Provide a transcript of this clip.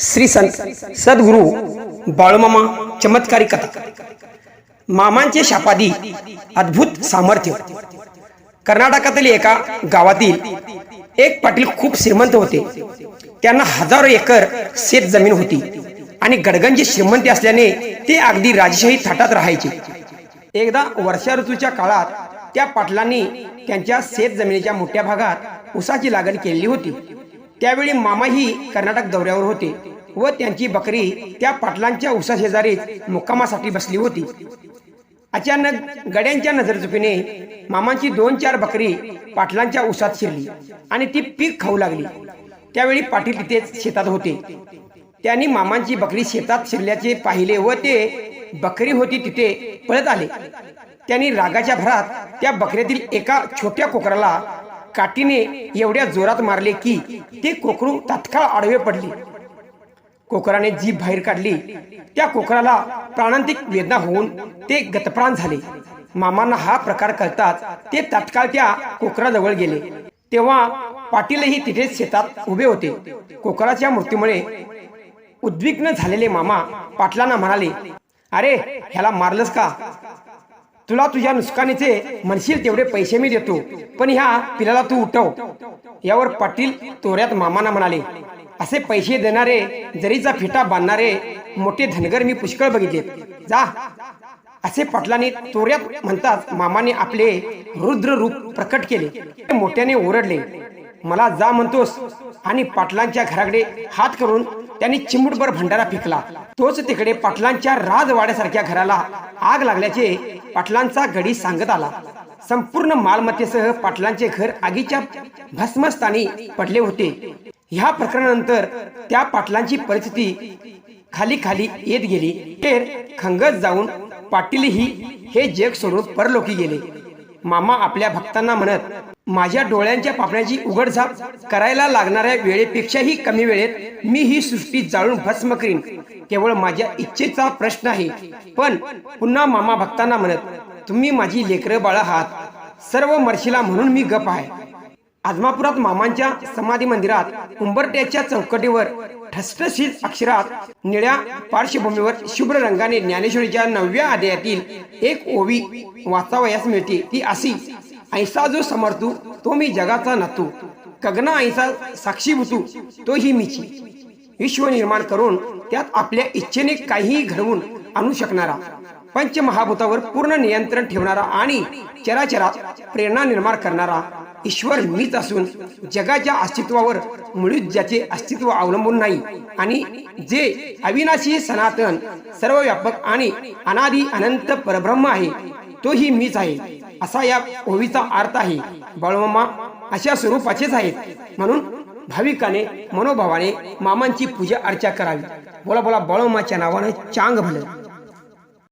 श्री संत सद्गुरू बाळूमामा चमत्कारी कथा. मामांचे शापादी अद्भुत सामर्थ्य. कर्नाटकातील एका गावातील एक पाटील खूप श्रीमंत होते. त्यांना हजारो एकर शेत जमीन होती आणि गडगंजी श्रीमंती असल्याने ते अगदी राजशाही थाटात राहायचे. एकदा वर्षा ऋतूच्या काळात त्या पाटलांनी त्यांच्या शेत जमिनीच्या मोठ्या भागात ऊसाची लागण केलेली होती. त्यावेळी मामाही कर्नाटक दौऱ्यावर होते व त्यांची बकरी त्या पाटलांच्या ऊसा शेजारीच मुक्कामासाठी बसली होती. अचानक गड्यांच्या नजरचुकीने मामांची दोन चार बकरी पाटलांच्या उसात शिरली आणि ती पीक खाऊ लागली. त्यावेळी पाटील तिथेच शेतात होते. त्यांनी मामांची बकरी शेतात शिरल्याचे पाहिले व ते बकरी होती तिथे पळत आले. त्यांनी रागाच्या भरात त्या बकऱ्यातील एका छोट्या कोकराला काठीने एवढ्या जोरात मारले की ते कोकरू तात्काळ आडवे पडले. कोकराने जीभ बाहेर काढली. त्या कोकराला प्राणांतिक वेदना होऊन ते गतप्राण झाले. मामांना हा प्रकार कळताच ते तात्काळ त्या कोकराजवळ गेले. तेव्हा पाटीलही तिथेच शेतात उभे होते. कोकराच्या मृत्यूमुळे उद्विग्न झालेले मामा पाटलांना म्हणाले अरे ह्याला मारलंस का? तुला तुझ्या नुकसानीचे म्हणशील तेवढे पैसे मी देतो. पण ह्या पिलाला तू उठव. यावर पाटील तोऱ्यात मामाना म्हणाले असे पैसे देणारे जरीचा फिटा बांधणारे मोठे धनगर मी पुष्कळ बघितले जा. असे पाटलांनी तोऱ्यात म्हणतात मामाने आपले रुद्र रूप प्रकट केले. मोठ्याने ओरडले मला जा म्हणतोस. आणि पाटलांच्या घराकडे हात करून त्यांनी चिमुटभर भंडारा फेकला. तोच तिकडे पाटलांच्या राजवाड्यासारख्या घराला आग लागल्याचे पाटलांचा गडी सांगत आला. संपूर्ण मालमत्तेसह पाटलांचे घर आगीच्या भस्मस्थानी पडले होते. ह्या प्रकरणानंतर त्या पाटलांची परिस्थिती खाली खाली येत गेली. तर खंगत जाऊन पाटीलही हे जग सोडून परलोकी गेले. मामा आपल्या भक्तांना म्हणत माझ्या डोळ्यांच्या पापण्याची उघडझाप करायला लागणाऱ्या वेळेपेक्षाही कमी वेळेत मी ही सृष्टी जाळून भस्म करीन. केवळ माझ्या इच्छेचा प्रश्न आहे. पण पुन्हा मामा भक्तांना म्हणत तुम्ही माझी लेकरं बाळ आहात. सर्व मर्शीला म्हणून मी गप आहे. आजमापुरात मामांच्या समाधी मंदिरात उंबरट्याच्या चौकटीवर ठसठशीत अक्षरात निळ्या पार्श्वभूमीवर शुभ्र रंगाने ज्ञानेश्वरीच्या नवव्या अध्यायातील एक ओवी वाचावयास मिळते. ती अशी ऐसा जो समर्थू तो मी जगाचा नातू कगना ऐसा साक्षीभूतू तोही मीची विश्व निर्माण करून त्यात आपल्या इच्छेने काहीही घडवून आणू शकणारा पंचमहाभूतावर पूर्ण नियंत्रण ठेवणारा आणि चराचरात प्रेरणा निर्माण करणारा ईश्वर मीच असून जगाच्या अस्तित्वावर मुळीच ज्याचे अस्तित्व अवलंबून नाही आणि जे अविनाशी सनातन सर्वव्यापक आणि अनादि अनंत परब्रह्म आहे तोही मीच आहे. असा या ओवीचा अर्थ आहे. बाळमामा अशा स्वरूपाचेच आहेत. म्हणून भाविकाने मनोभावाने मामांची पूजा अर्चा करावी. बोला बोला बाळमाच्या नावाने चांग भलं